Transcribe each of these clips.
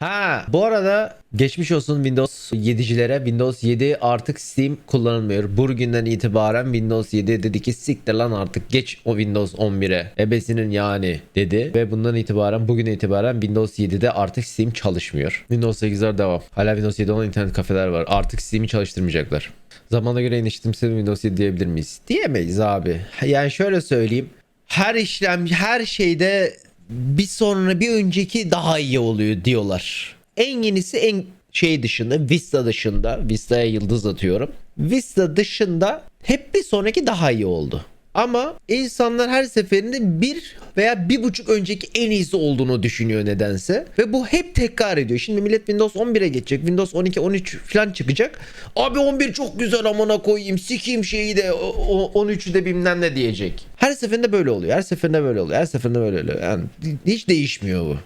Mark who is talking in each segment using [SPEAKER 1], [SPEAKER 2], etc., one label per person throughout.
[SPEAKER 1] Ha bu arada geçmiş olsun Windows 7'cilere. Windows 7 artık Steam kullanılmıyor. Bugünden itibaren Windows 7 dedi ki siktir lan artık geç o Windows 11'e. Ebesinin yani dedi. Ve bundan itibaren bugün itibaren Windows 7'de artık Steam çalışmıyor. Windows 8'ler devam. Hala Windows 7 olan internet kafeler var. Artık Steam'i çalıştırmayacaklar. Zamana göre eniştemse Windows 7 diyebilir miyiz? Diyemeyiz abi. Yani şöyle söyleyeyim. Her işlem her şeyde bir sonra bir önceki daha iyi oluyor diyorlar. En yenisi en şey dışında Vista dışında Vista'ya yıldız atıyorum. Vista dışında hep bir sonraki daha iyi oldu. Ama insanlar her seferinde bir veya bir buçuk önceki en iyisi olduğunu düşünüyor nedense. Ve bu hep tekrar ediyor. Şimdi millet Windows 11'e geçecek. Windows 12, 13 falan çıkacak. Abi 11 çok güzel amına koyayım. Sikeyim şeyi de o- o- 13'ü de bilmem ne diyecek. Her seferinde böyle oluyor. Her seferinde böyle oluyor. Her seferinde böyle oluyor. Yani hiç değişmiyor bu.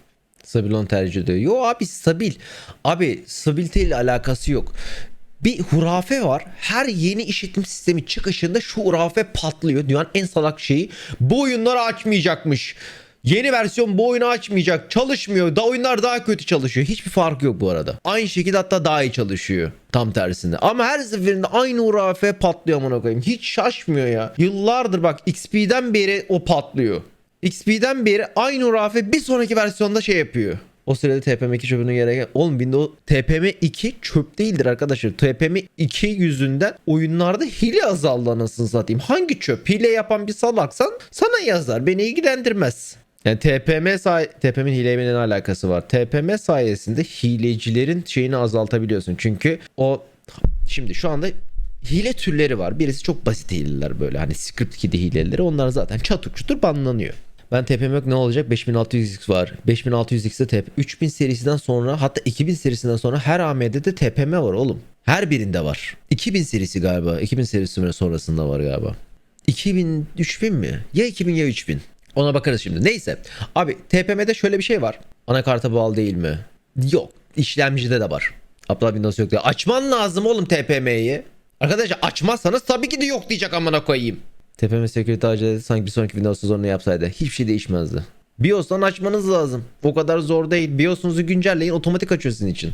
[SPEAKER 1] Stabil olan tercih ediyor. Yo abi stabil. Abi stabiliteyle alakası yok. Bir hurafe var. Her yeni işletim sistemi çıkışında şu hurafe patlıyor. Dünyanın en salak şeyi. Bu oyunları açmayacakmış. Yeni versiyon bu oyunu açmayacak. Çalışmıyor. Da oyunlar daha kötü çalışıyor. Hiçbir farkı yok bu arada. Aynı şekilde hatta daha iyi çalışıyor. Tam tersinde. Ama her seferinde aynı hurafe patlıyor amına koyayım. Hiç şaşmıyor ya. Yıllardır bak XP'den beri o patlıyor. XP'den beri aynı hurafe bir sonraki versiyonda şey yapıyor. O sırada TPM2 çöpünün gereken... Oğlum Windows TPM2 çöp değildir arkadaşlar. TPM2 yüzünden oyunlarda hile azaldı anasını satayım. Hangi çöp? Hile yapan bir salaksan sana yazar. Beni ilgilendirmez. Yani TPM say TPM'in hileyle ne alakası var? TPM sayesinde hilecilerin şeyini azaltabiliyorsun. Çünkü o şimdi şu anda hile türleri var. Birisi çok basit hileler böyle hani script kidi hileleri. Onlar zaten çatır çutur banlanıyor. Ben yok ne olacak? 5600X var. 5600X'de TP 3000 serisinden sonra hatta 2000 serisinden sonra her AMD'de de TPM var oğlum. Her birinde var. 2000 serisi galiba. 2000 serisi sonrasında var galiba. 2000 3000 mi? Ya 2000 ya 3000. Ona bakarız şimdi. Neyse. Abi TPM'de şöyle bir şey var. Anakarta bağlı değil mi? Yok. İşlemcide de var. Aptal Windows yok diye. Açman lazım oğlum TPM'yi. Arkadaşlar açmazsanız tabii ki de yok diyecek amına koyayım. TPM Security acele sanki bir sonraki Windows'ta zorunu yapsaydı. Hiçbir şey değişmezdi. BIOS'tan açmanız lazım. O kadar zor değil. BIOS'unuzu güncelleyin otomatik açıyor sizin için.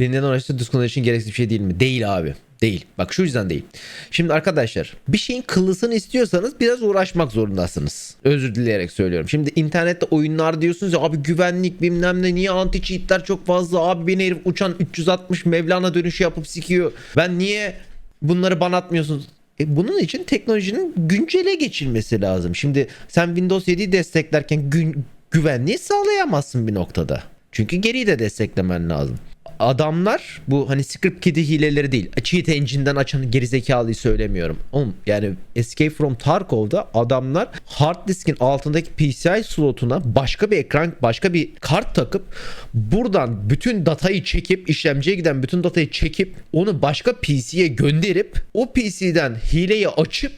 [SPEAKER 1] Birinden düz kullanıcı için gereksiz bir şey değil mi? Değil abi. Değil. Bak şu yüzden değil. Şimdi arkadaşlar bir şeyin kıllısını istiyorsanız biraz uğraşmak zorundasınız. Özür dileyerek söylüyorum. Şimdi internette oyunlar diyorsunuz ya abi güvenlik bilmem ne niye anti cheatler çok fazla abi beni herif uçan 360 Mevlana dönüşü yapıp sikiyor. Ben niye bunları bana atmıyorsunuz? E bunun için teknolojinin güncele geçilmesi lazım. Şimdi sen Windows 7'yi desteklerken gün, güvenliği sağlayamazsın bir noktada. Çünkü geriyi de desteklemen lazım. Adamlar bu hani script kidi hileleri değil. Cheat engine'den açan gerizekalıyı söylemiyorum. Oğlum yani Escape from Tarkov'da adamlar hard diskin altındaki PCI slotuna başka bir ekran, başka bir kart takıp buradan bütün datayı çekip işlemciye giden bütün datayı çekip onu başka PC'ye gönderip o PC'den hileyi açıp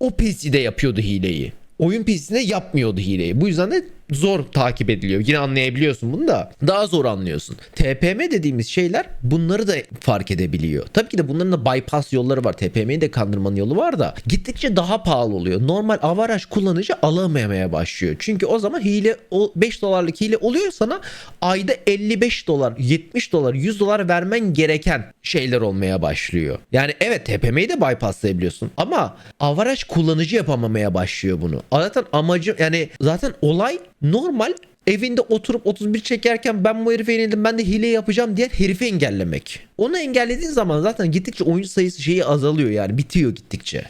[SPEAKER 1] o PC'de yapıyordu hileyi. Oyun PC'sinde yapmıyordu hileyi. Bu yüzden de zor takip ediliyor. Yine anlayabiliyorsun bunu da daha zor anlıyorsun. TPM dediğimiz şeyler bunları da fark edebiliyor. Tabii ki de bunların da bypass yolları var. TPM'yi de kandırmanın yolu var da gittikçe daha pahalı oluyor. Normal avaraj kullanıcı alamamaya başlıyor. Çünkü o zaman hile o 5 dolarlık hile oluyor sana ayda 55 dolar, 70 dolar, 100 dolar vermen gereken şeyler olmaya başlıyor. Yani evet TPM'yi de bypasslayabiliyorsun ama avaraj kullanıcı yapamamaya başlıyor bunu. Zaten amacı yani zaten olay normal evinde oturup 31 çekerken ben bu herife yenildim ben de hile yapacağım diye herifi engellemek. Onu engellediğin zaman zaten gittikçe oyuncu sayısı şeyi azalıyor yani bitiyor gittikçe.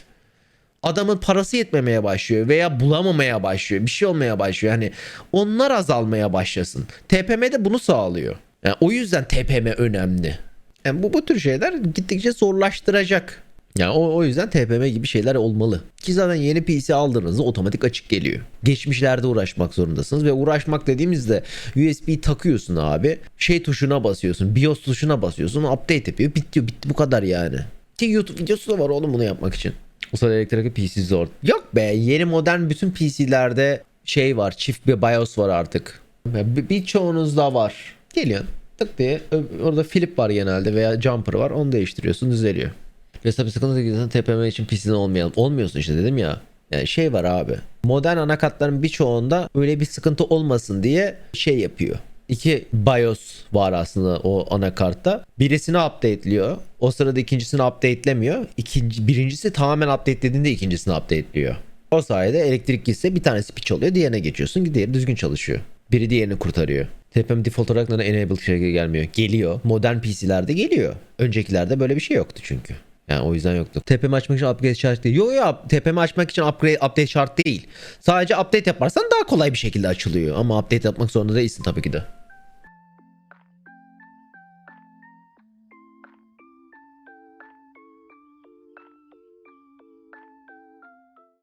[SPEAKER 1] Adamın parası yetmemeye başlıyor veya bulamamaya başlıyor. Bir şey olmaya başlıyor. Yani onlar azalmaya başlasın. TPM de bunu sağlıyor. Yani o yüzden TPM önemli. Yani bu bu tür şeyler gittikçe zorlaştıracak. Yani o, o yüzden TPM gibi şeyler olmalı. Ki zaten yeni PC aldığınızda otomatik açık geliyor. Geçmişlerde uğraşmak zorundasınız ve uğraşmak dediğimizde USB takıyorsun abi. Şey tuşuna basıyorsun. BIOS tuşuna basıyorsun. Update yapıyor. Bitiyor. Bitti bu kadar yani. Ki YouTube videosu da var oğlum bunu yapmak için. O sırada elektrikli PC zor. Yok be yeni modern bütün PC'lerde şey var. Çift bir BIOS var artık. Bir- Birçoğunuzda var. Geliyorsun tık diye orada flip var genelde veya jumper var onu değiştiriyorsun düzeliyor. Ve tabii sıkıntı gidiyorsan TPM için PC'den olmayalım. Olmuyorsun işte dedim ya. Yani şey var abi. Modern anakartların birçoğunda öyle bir sıkıntı olmasın diye şey yapıyor. iki BIOS var aslında o anakartta. Birisini update'liyor. O sırada ikincisini update'lemiyor. İkinci, birincisi tamamen update'lediğinde ikincisini update'liyor. O sayede elektrik gitse bir tanesi piç oluyor diğerine geçiyorsun diğeri düzgün çalışıyor. Biri diğerini kurtarıyor. TPM default olarak neden enable şey gelmiyor? Geliyor. Modern PC'lerde geliyor. Öncekilerde böyle bir şey yoktu çünkü. Yani o yüzden yoktu. TPM açmak için upgrade şart değil. Yok yok TPM açmak için upgrade update şart değil. Sadece update yaparsan daha kolay bir şekilde açılıyor. Ama update yapmak zorunda değilsin tabii ki de.